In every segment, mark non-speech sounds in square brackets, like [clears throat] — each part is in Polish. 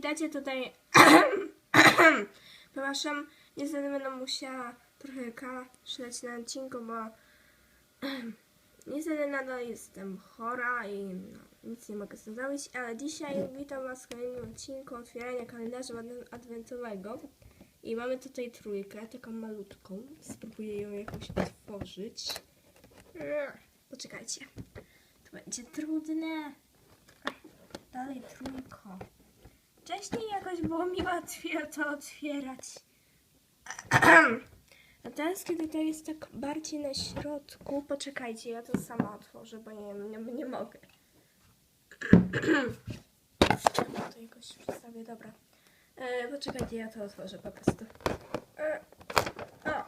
widzicie tutaj, [coughs] przepraszam, niestety będę musiała trochę kaszleć na odcinku, bo [coughs] niestety nadal jestem chora i no, nic nie mogę z tym zrobić, ale dzisiaj witam Was w kolejnym odcinku otwierania kalendarza adwen- adwentowego. I mamy tutaj trójkę, taką malutką. Spróbuję ją jakoś otworzyć. Poczekajcie. To będzie trudne. Dalej trójko. Wcześniej jakoś było mi łatwiej to otwierać. [clears throat] A teraz, kiedy to jest tak bardziej na środku, poczekajcie, ja to sama otworzę, bo nie, nie, nie mogę. [clears throat] to jakoś przedstawię, dobra. E, poczekajcie, ja to otworzę po prostu. E, o,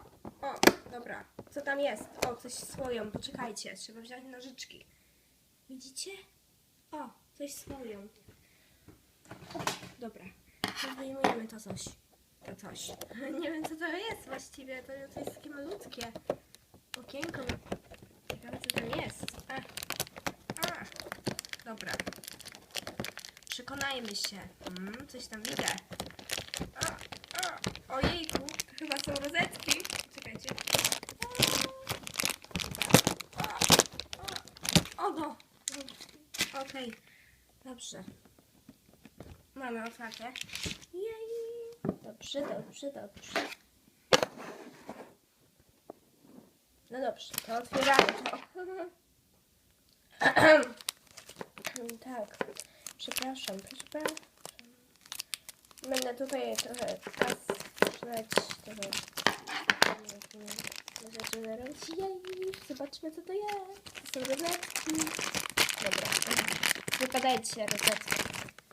o, dobra. Co tam jest? O, coś swoją, poczekajcie, trzeba wziąć nożyczki. Widzicie? O, coś swoją. Dobra, to wyjmujemy to coś. To coś. [laughs] Nie wiem, co to jest właściwie, to, to jest takie malutkie okienko. Ciekawe, co tam jest. A. A. Dobra. Przekonajmy się. Mm, coś tam widzę. A, a, ojejku, to chyba są rozetki. Czekajcie. A, a, a. O, no. Okej, dobrze. Mamy otwarte. Jej. Dobrze, dobrze, dobrze. No dobrze, to otwieramy to. [clears throat] tak, przepraszam, przepraszam. Będę tutaj trochę kaszleć, trochę rzeczy zarobić. Jej, zobaczmy co to jest. To są rozetki. Dobra, wypadajcie rozetki.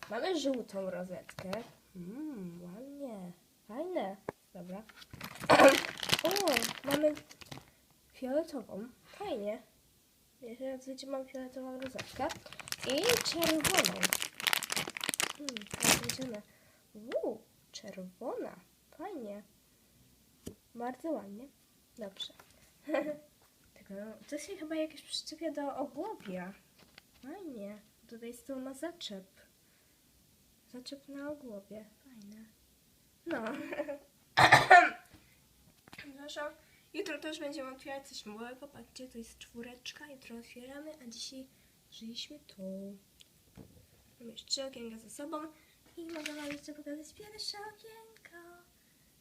Mamy żółtą rozetkę. Mmm, ładnie. Fajne. Dobra. [clears throat] o, mamy fioletową. Fajnie. Jeszcze raz wiecie, mam fioletową rozetkę. I czerwoną. Hmm, widzimy. Uuu, czerwona. Fajnie. Bardzo ładnie. Dobrze. [laughs] Tylko, to się chyba jakieś przyczepia do ogłowia. Fajnie. Tutaj z tyłu ma zaczep. Zaczep na ogłowie. Fajne. No. [coughs] Przepraszam. Jutro też będziemy otwierać coś małego. Patrzcie, to jest czwóreczka. Jutro otwieramy, a dzisiaj żyliśmy tu. Mam już trzy okienka ze sobą. I mogę wam jeszcze pokazać pierwsze okienko.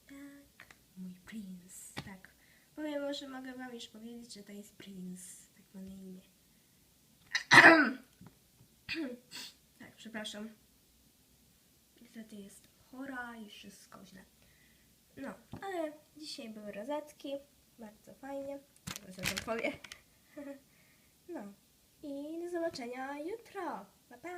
Tak. Mój prince. Tak. Powiem może mogę wam już powiedzieć, że to jest prince. Tak ma na imię. [coughs] tak, przepraszam. Niestety jest chora i wszystko źle. No, ale dzisiaj były rozetki. Bardzo fajnie. Teraz ja to powiem. [laughs] no. I do zobaczenia jutro. Pa, pa.